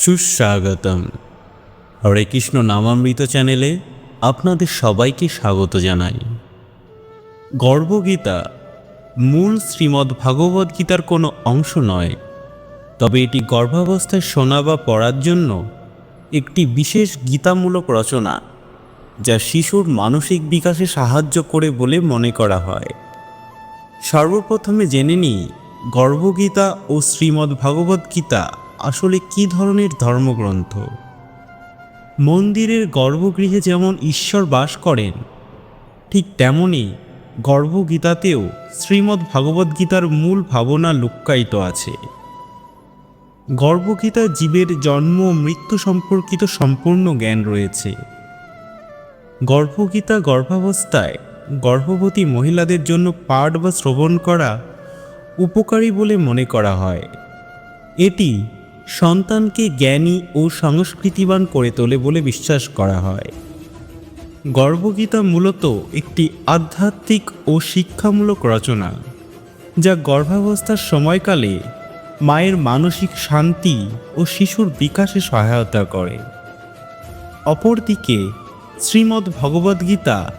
সুস্বাগতম। হরে কৃষ্ণ নামামৃত চ্যানেলে আপনাদের সবাইকে স্বাগত জানাই। গর্ভগীতা মূল শ্রীমদ্ ভাগবত গীতার কোনো অংশ নয়, তবে এটি গর্ভাবস্থায় শোনা বা পড়ার জন্য একটি বিশেষ গীতামূলক রচনা, যা শিশুর মানসিক বিকাশে সাহায্য করে বলে মনে করা হয়। সর্বপ্রথমে জেনে নিই, গর্ভগীতা ও শ্রীমদ্ ভগবদ গীতা আসলে কী ধরনের ধর্মগ্রন্থ? মন্দিরের গর্ভগৃহে যেমন ঈশ্বর বাস করেন, ঠিক তেমনই গর্ভগীতাতেও শ্রীমদ্ ভগবদ গীতার মূল ভাবনা লুক্কায়িত আছে। গর্ভগীতা জীবের জন্ম মৃত্যু সম্পর্কিত সম্পূর্ণ জ্ঞান রয়েছে। গর্ভগীতা গর্ভাবস্থায় গর্ভবতী মহিলাদের জন্য পাঠ বা শ্রবণ করা উপকারী বলে মনে করা হয়। এটি সন্তানকে জ্ঞানী ও সংস্কৃতিবান করে তোলে বলে বিশ্বাস করা হয়। গর্ভগীতা মূলত একটি আধ্যাত্মিক ও শিক্ষামূলক রচনা, যা গর্ভাবস্থার সময়কালে মায়ের মানসিক শান্তি ও শিশুর বিকাশে সহায়তা করে। অপরদিকে, শ্রীমদ্ ভগবদ্গীতা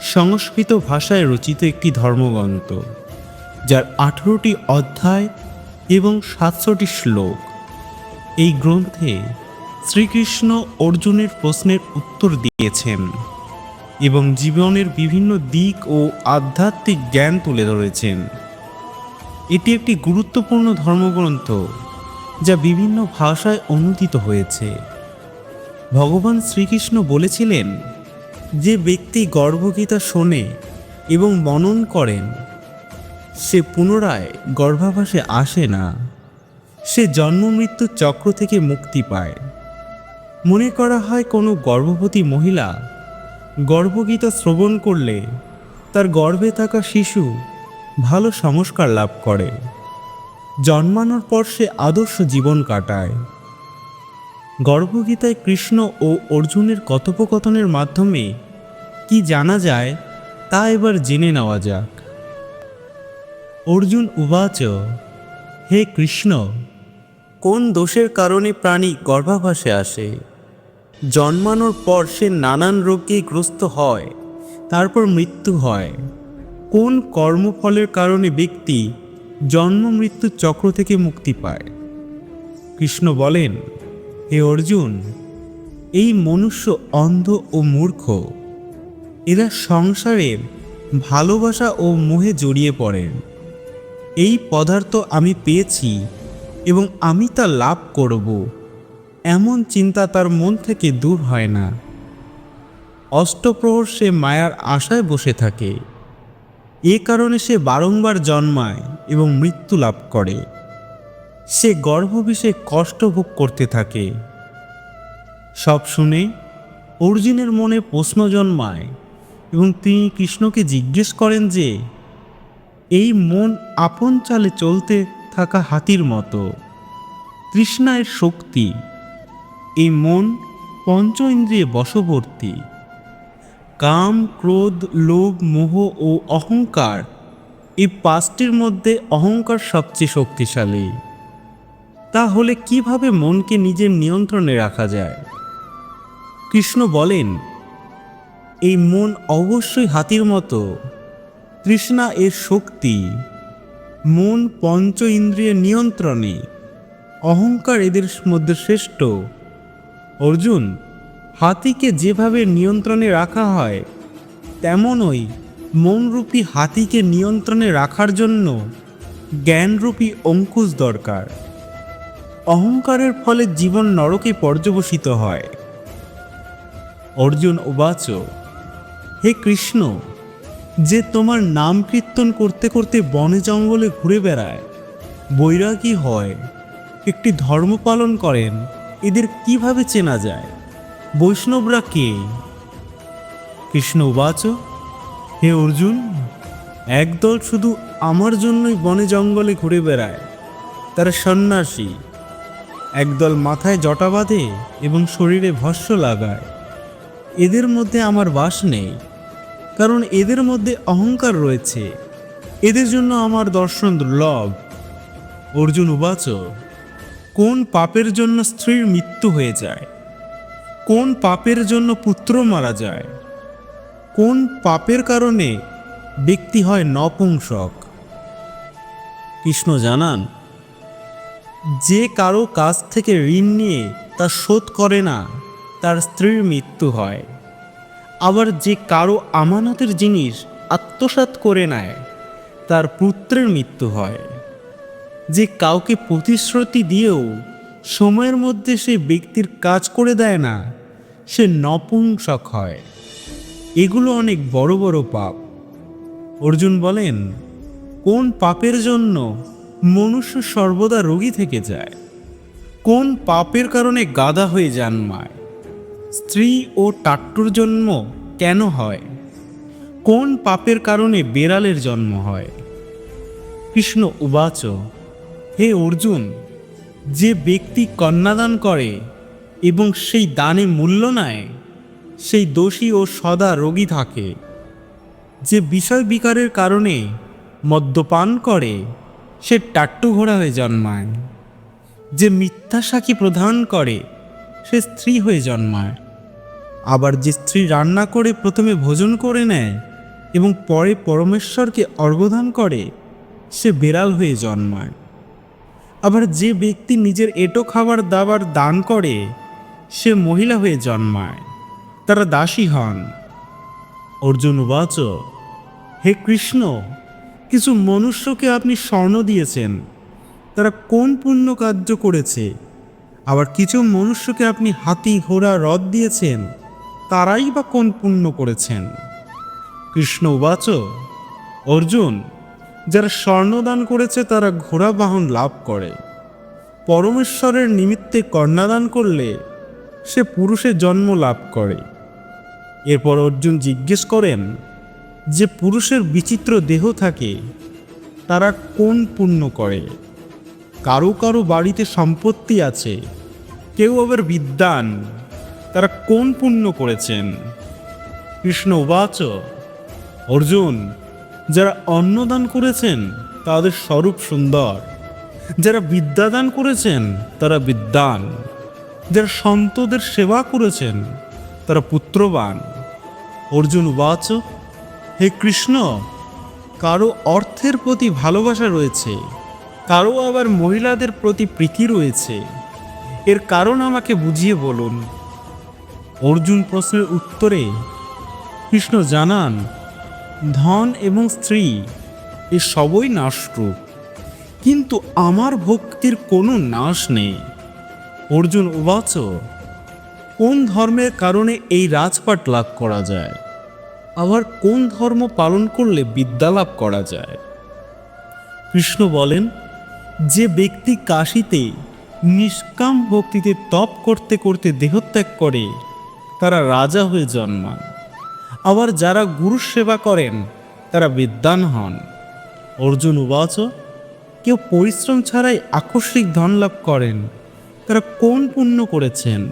সংস্কৃত ভাষায় রচিত একটি ধর্মগ্রন্থ, যার আঠেরোটি অধ্যায় এবং সাতশোটি শ্লোক। এই গ্রন্থে শ্রীকৃষ্ণ অর্জুনের প্রশ্নের উত্তর দিয়েছেন এবং জীবনের বিভিন্ন দিক ও আধ্যাত্মিক জ্ঞান তুলে ধরেছেন। এটি একটি গুরুত্বপূর্ণ ধর্মগ্রন্থ যা বিভিন্ন ভাষায় অনুদিত হয়েছে। ভগবান শ্রীকৃষ্ণ বলেছিলেন যে ব্যক্তি গর্ভগীতা শোনে এবং মনন করেন, সে পুনরায় গর্ভাভাসে আসে না। সে জন্ম মৃত্যুর চক্র থেকে মুক্তি পায়। মনে করা হয় কোনো গর্ভবতী মহিলা গর্ভগীতা শ্রবণ করলে তার গর্ভে থাকা শিশু ভালো সংস্কার লাভ করে। জন্মানোর পর সে আদর্শ জীবন কাটায়। গর্ভগীতায় কৃষ্ণ ও অর্জুনের কথোপকথনের মাধ্যমে কি জানা যায় তা এবার জেনে নেওয়া যাক। অর্জুন উবাচ, হে কৃষ্ণ কোন দোষের কারণে প্রাণী গর্ভাভাসে আসে? জন্মানোর পর সে নানান রোগে গ্রস্ত হয়, তারপর মৃত্যু হয়। কোন কর্মফলের কারণে ব্যক্তি জন্ম মৃত্যুর চক্র থেকে মুক্তি পায়? কৃষ্ণ বলেন, হে অর্জুন, এই মনুষ্য অন্ধ ও মূর্খ। এরা সংসারের ভালোবাসা ও মোহে জড়িয়ে পড়েন। এই পদার্থ আমি পেয়েছি এবং আমি তা লাভ করব। এমন চিন্তা তার মন থেকে দূর হয় না। অষ্টপ্রহর সে মায়ার আশায় বসে থাকে। এ কারণে সে বারংবার জন্মায় এবং মৃত্যু লাভ করে। সে গর্ভবিষে কষ্ট ভোগ করতে থাকে। সব শুনে অর্জুনের মনে প্রশ্ন জন্মায় এবং তিনি কৃষ্ণকে জিজ্ঞেস করেন যে, এই মন আপন চালে চলতে থাকা হাতির মতো। তৃষ্ণা এর শক্তি। এই মন পঞ্চ ইন্দ্রিয়ে বশবর্তী। কাম, ক্রোধ, লোভ, মোহ ও অহংকার এই পাঁচটির মধ্যে অহংকার সবচেয়ে শক্তিশালী। তাহলে কীভাবে মনকে নিজের নিয়ন্ত্রণে রাখা যায়? কৃষ্ণ বলেন, এই মন অবশ্যই হাতির মতো। তৃষ্ণা এর শক্তি। মন পঞ্চ ইন্দ্রিয়ের নিয়ন্ত্রণে, অহংকার এদের মধ্যে শ্রেষ্ঠ। অর্জুন, হাতিকে যেভাবে নিয়ন্ত্রণে রাখা হয়, তেমনই মনরূপী হাতিকে নিয়ন্ত্রণে রাখার জন্য জ্ঞানরূপী অঙ্কুশ দরকার। অহংকারের ফলে জীবন নরকে পর্যবসিত হয়। অর্জুন উবাচ, হে কৃষ্ণ! যে তোমার নাম কীর্তন করতে করতে বনে জঙ্গলে ঘুরে বেড়ায়। বৈরাগী হয়। একটি ধর্ম পালন করেন। এদের কীভাবে চেনা যায়? বৈষ্ণবরা কে? কৃষ্ণ উবাচ হে অর্জুন, একদল শুধু আমার জন্যই বনে জঙ্গলে ঘুরে বেড়ায়। তারা সন্ন্যাসী। একদল মাথায় জটা বাঁধে এবং শরীরে ভস্য লাগায়। এদের মধ্যে আমার বাস নেই। কারণ এদের মধ্যে অহংকার রয়েছে। এদের জন্য আমার দর্শন দুর্লভ। অর্জুন উবাচ, কোন পাপের জন্য স্ত্রীর মৃত্যু হয়ে যায়? কোন পাপের জন্য পুত্র মারা যায়? কোন পাপের কারণে ব্যক্তি হয় নপুংসক? কৃষ্ণ জানান, যে কারও কাছ থেকে ঋণ নিয়ে তা শোধ করে না, তার স্ত্রীর মৃত্যু হয়। আবার যে কারও আমানতের জিনিস আত্মসাৎ করে নেয়, তার পুত্রের মৃত্যু হয়। যে কাউকে প্রতিশ্রুতি দিয়েও সময়ের মধ্যে সে ব্যক্তির কাজ করে দেয় না, সে নপুংসক হয়। এগুলো অনেক বড় বড় পাপ। অর্জুন বলেন, কোন পাপের জন্য মনুষ্য সর্বদা রোগী থেকে যায়? কোন পাপের কারণে গাদা হয়ে জন্মায়? স্ত্রী ও টাট্টুর জন্ম কেন হয়? কোন পাপের কারণে বেড়ালের জন্ম হয়? কৃষ্ণ উবাচ, হে অর্জুন, যে ব্যক্তি কন্যাদান করে এবং সেই দানে মূল্য নেয়, সেই দোষী ও সদা রোগী থাকে। যে বিষয় বিকারের কারণে মদ্যপান করে, সে টাট্টু ঘোড়া হয়ে জন্মায়। যে মিথ্যা সাক্ষী প্রদান করে সে স্ত্রী হয়ে জন্মায়। আবার যে স্ত্রী রান্না করে প্রথমে ভোজন করে নেয় এবং পরে পরমেশ্বরকে অর্ঘদান করে, সে বেড়াল হয়ে জন্মায়। আবার যে ব্যক্তি নিজের এটো খাবার দাবার দান করে, সে মহিলা হয়ে জন্মায়। তারা দাসী হন। অর্জুন উবাচ, হে কৃষ্ণ, কিছু মনুষ্যকে আপনি স্বর্ণ দিয়েছেন। তারা কোন পুণ্য কার্য করেছে? আবার কিছু মনুষ্যকে আপনি হাতি, ঘোড়া রথ দিয়েছেন, তারাই বা কোন পুণ্য করেছেন? কৃষ্ণ উবাচ, অর্জুন, যারা স্বর্ণদান করেছে, তারা ঘোড়া বাহন লাভ করে। পরমেশ্বরের নিমিত্তে কন্যাদান করলে সে পুরুষের জন্ম লাভ করে। এরপর অর্জুন জিজ্ঞেস করেন, যে পুরুষের বিচিত্র দেহ থাকে, তারা কোন পুণ্য করে? কারও কারও বাড়িতে সম্পত্তি আছে। কেউ আবার বিদ্যান তারা কোন পুণ্য করেছেন? কৃষ্ণ উবাচ, অর্জুন, যারা অন্নদান করেছেন, তাদের স্বরূপ সুন্দর। যারা বিদ্যাদান করেছেন, তারা বিদ্যান যারা সন্তদের সেবা করেছেন, তারা পুত্রবান। অর্জুন উবাচ, হে কৃষ্ণ, কারও অর্থের প্রতি ভালোবাসা রয়েছে। কারও আবার মহিলাদের প্রতি প্রীতি রয়েছে। এর কারণ আমাকে বুঝিয়ে বলুন। অর্জুন প্রশ্নের উত্তরে কৃষ্ণ জানান, ধন এবং স্ত্রী, এ সবই নাশরূপ। কিন্তু আমার ভক্তির কোনো নাশ নেই। অর্জুন উবাচ, কোন ধর্মের কারণে এই রাজপাট লাভ করা যায়? আবার কোন ধর্ম পালন করলে বিদ্যা লাভ করা যায়? কৃষ্ণ বলেন যে ব্যক্তি কাশিতে নিষ্কাম ভক্তিতে তপ করতে করতে দেহত্যাগ করে, তারা রাজা হয়ে জন্মান। আবার যারা গুরু সেবা করেন, তারা বিদ্বান হন। অর্জুন উবাচ, কেউ পরিশ্রম ছাড়াই আকস্মিক ধন লাভ করেন, তারা কোন পুণ্য করেছেন?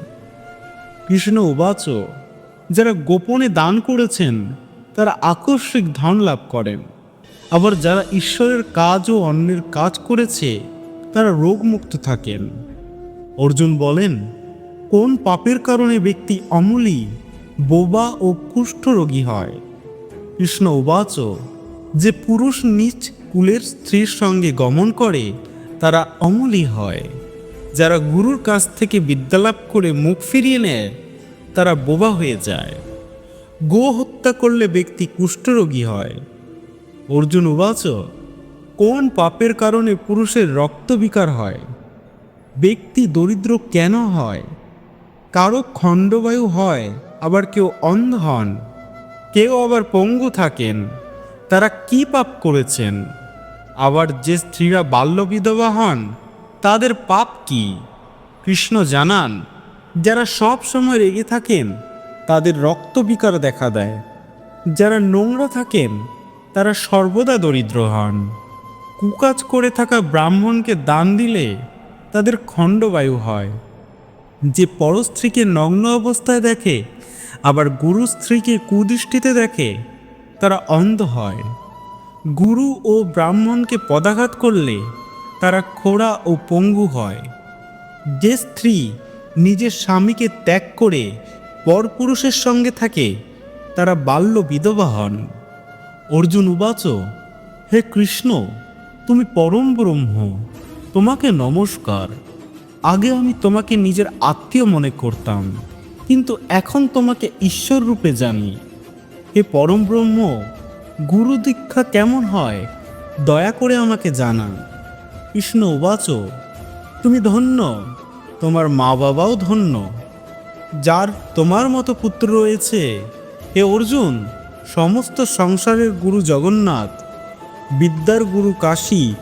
কৃষ্ণ উবাচ, যারা গোপনে দান করেছেন, তারা আকস্মিক ধন লাভ করেন। আবার যারা ঈশ্বরের কাজ ও অন্যের কাজ করেছে, তারা রোগমুক্ত থাকেন। অর্জুন বলেন, কোন পাপের কারণে ব্যক্তি অমূলি, বোবা ও কুষ্ঠরোগী হয়? কৃষ্ণ উবাচ, যে পুরুষ নিজ কুলের স্ত্রীর সঙ্গে গমন করে, তারা অমূলী হয়। যারা গুরুর কাছ থেকে বিদ্যালাভ করে মুখ ফিরিয়ে নেয়, তারা বোবা হয়ে যায়। গো হত্যা করলে ব্যক্তি কুষ্ঠরোগী হয়। অর্জুন উবাচ, কোন পাপের কারণে পুরুষের রক্তবিকার হয়? ব্যক্তি দরিদ্র কেন হয়? কারও খণ্ডবায়ু হয়, আবার কেউ অন্ধ হন। কেউ আবার পঙ্গু থাকেন। তারা কি পাপ করেছেন? আবার যে স্ত্রীরা বাল্য বিধবা হন, তাদের পাপ কি? কৃষ্ণ জানান, যারা সব সময় রেগে থাকেন, তাদের রক্তবিকার দেখা দেয়। যারা নোংরা থাকেন তারা সর্বদা দরিদ্র হন। কুকাজ করে থাকা ব্রাহ্মণকে দান দিলে তাদের খণ্ডবায়ু হয়। যে পরস্ত্রীকে নগ্ন অবস্থায় দেখে, আবার গুরু স্ত্রীকে কুদৃষ্টিতে দেখে, তারা অন্ধ হয়। গুরু ও ব্রাহ্মণকে পদাঘাত করলে তারা খোড়া ও পঙ্গু হয়। যে স্ত্রী নিজের স্বামীকে ত্যাগ করে পরপুরুষের সঙ্গে থাকে, তারা বাল্য বিধবা হন। অর্জুন উবাচ, হে কৃষ্ণ, তুমি পরম ব্রহ্ম, তোমাকে নমস্কার। আগে আমি তোমাকে নিজের আত্মীয় মনে করতাম, কিন্তু এখন তোমাকে ঈশ্বর রূপে জানি। হে পরম ব্রহ্ম, গুরু দীক্ষা কেমন হয়, দয়া করে আমাকে জানান। কৃষ্ণ উবাচ, তুমি ধন্য, তোমার মা বাবাও ধন্য। যার তোমার মতো পুত্র রয়েছে, হে অর্জুন সমস্ত সংসারের গুরু জগন্নাথ, বিদ্যার গুরু কাশী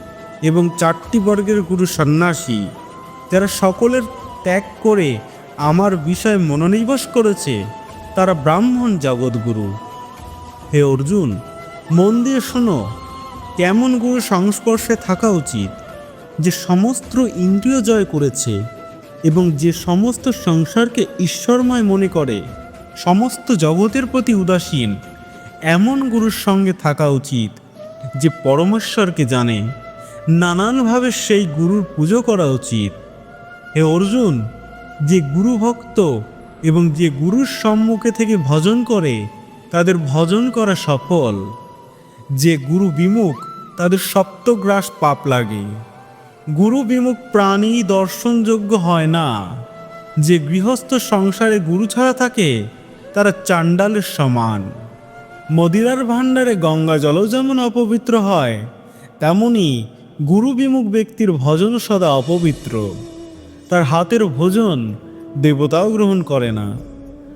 এবং চারটি বর্গের গুরু সন্ন্যাসী, যারা সকলের ত্যাগ করে আমার বিষয়ে মনোনিবেশ করেছে, তারা ব্রাহ্মণ জগৎগুরু। হে অর্জুন, মন দিয়ে শোনো, কেমন গুরু সংস্পর্শে থাকা উচিত, যে সমস্ত ইন্দ্রিয় জয় করেছে এবং যে সমস্ত সংসারকে ঈশ্বরময় মনে করে, সমস্ত জগতের প্রতি উদাসীন এমন গুরুর সঙ্গে থাকা উচিত যে পরমেশ্বরকে জানে, নানানভাবে সেই গুরুর পুজো করা উচিত। হে অর্জুন, যে গুরু ভক্ত এবং যে গুরুর সম্মুখে থেকে ভজন করে, তাদের ভজন করা সফল। যে গুরু বিমুখ, তাদের সপ্তগ্রাস পাপ লাগে। গুরু বিমুখ প্রাণী দর্শনযোগ্য হয় না। যে গৃহস্থ সংসারে গুরু ছাড়া থাকে, তারা চাণ্ডালের সমান। মদিরার ভাণ্ডারে গঙ্গা জলও যেমন অপবিত্র হয়, তেমনি গুরু বিমুখ ব্যক্তির ভজন সদা অপবিত্র। তার হাতের ভোজন দেবতাও গ্রহণ করে না।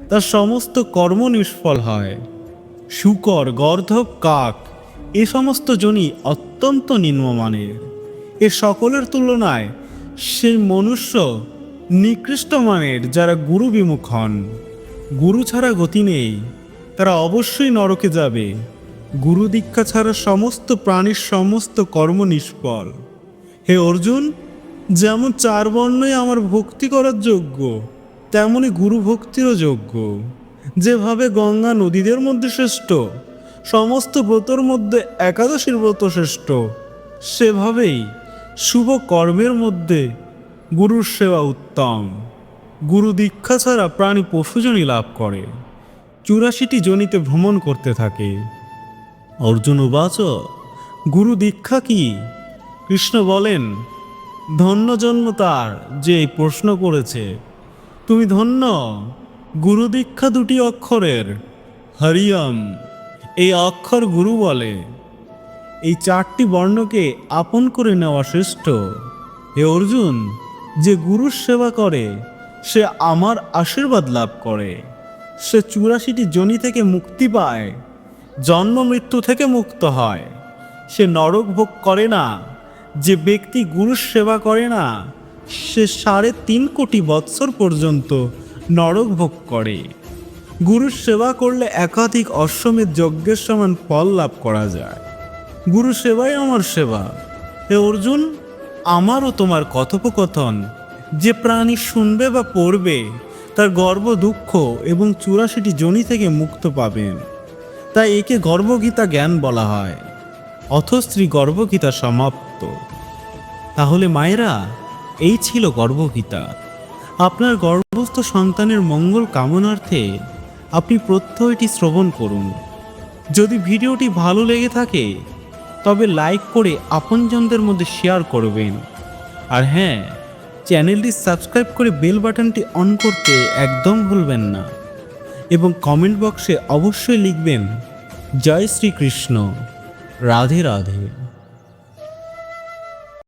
তার সমস্ত কর্ম নিষ্ফল হয়। শুকর, গর্ধব, কাক, এ সমস্ত জনি অত্যন্ত নিম্নমানের। এ সকলের তুলনায় সেই মনুষ্য নিকৃষ্ট মানের যারা গুরু বিমুখ হন। গুরু ছাড়া গতি নেই। তারা অবশ্যই নরকে যাবে। গুরু দীক্ষা ছাড়া সমস্ত প্রাণীর সমস্ত কর্ম নিষ্ফল। হে অর্জুন, যেমন চার বর্ণই আমার ভক্তি করার যোগ্য, তেমনি গুরু ভক্তিরও যোগ্য। যেভাবে গঙ্গা নদীদের মধ্যে শ্রেষ্ঠ, সমস্ত ব্রতর মধ্যে একাদশীর ব্রত শ্রেষ্ঠ, সেভাবেই শুভ কর্মের মধ্যে গুরুর সেবা উত্তম। গুরু দীক্ষা ছাড়া প্রাণী পশুজনই লাভ করে। চুরাশিটি জনিতে ভ্রমণ করতে থাকে। অর্জুন উবাচ গুরু দীক্ষা কি? কৃষ্ণ বলেন, ধন্য জন্ম তার যে এই প্রশ্ন করেছে। তুমি ধন্য, গুরু দীক্ষা দুটি অক্ষরের। হরিয়ম, এই অক্ষর গুরু বলে। এই চারটি বর্ণকে আপন করে নেওয়া শ্রেষ্ঠ। হে অর্জুন, যে গুরুর সেবা করে, সে আমার আশীর্বাদ লাভ করে। সে চুরাশিটি জনি থেকে মুক্তি পায়, জন্ম মৃত্যু থেকে মুক্ত হয়। সে নরক ভোগ করে না, যে ব্যক্তি গুরুর সেবা করে না, সে সাড়ে তিন কোটি বৎসর পর্যন্ত নরক ভোগ করে। গুরুর সেবা করলে একাধিক অশ্বমেধ যজ্ঞের সমান ফল লাভ করা যায়। গুরু সেবাই আমার সেবা। হে অর্জুন, আমারও তোমার কথোপকথন। যে প্রাণী শুনবে বা পড়বে তার গর্ব দুঃখ এবং চুরাশিটি জনি থেকে মুক্ত পাবেন। তাই একে গর্বগীতা জ্ঞান বলা হয়। অথশ্রী গর্বগীতা সমাপ্ত। তাহলে মায়েরা, এই ছিল গর্বগীতা আপনার গর্ভস্থ সন্তানের মঙ্গল কামনার্থে আপনি প্রত্যয়টি শ্রবণ করুন। যদি ভিডিওটি ভালো লেগে থাকে, তবে লাইক করে আপনজনদের মধ্যে শেয়ার করবেন। আর হ্যাঁ চ্যানেলটি সাবস্ক্রাইব করে বেল বাটনটি অন করতে একদম ভুলবেন না এবং কমেন্ট বক্সে অবশ্যই লিখবেন, জয় শ্রীকৃষ্ণ, রাধে রাধে।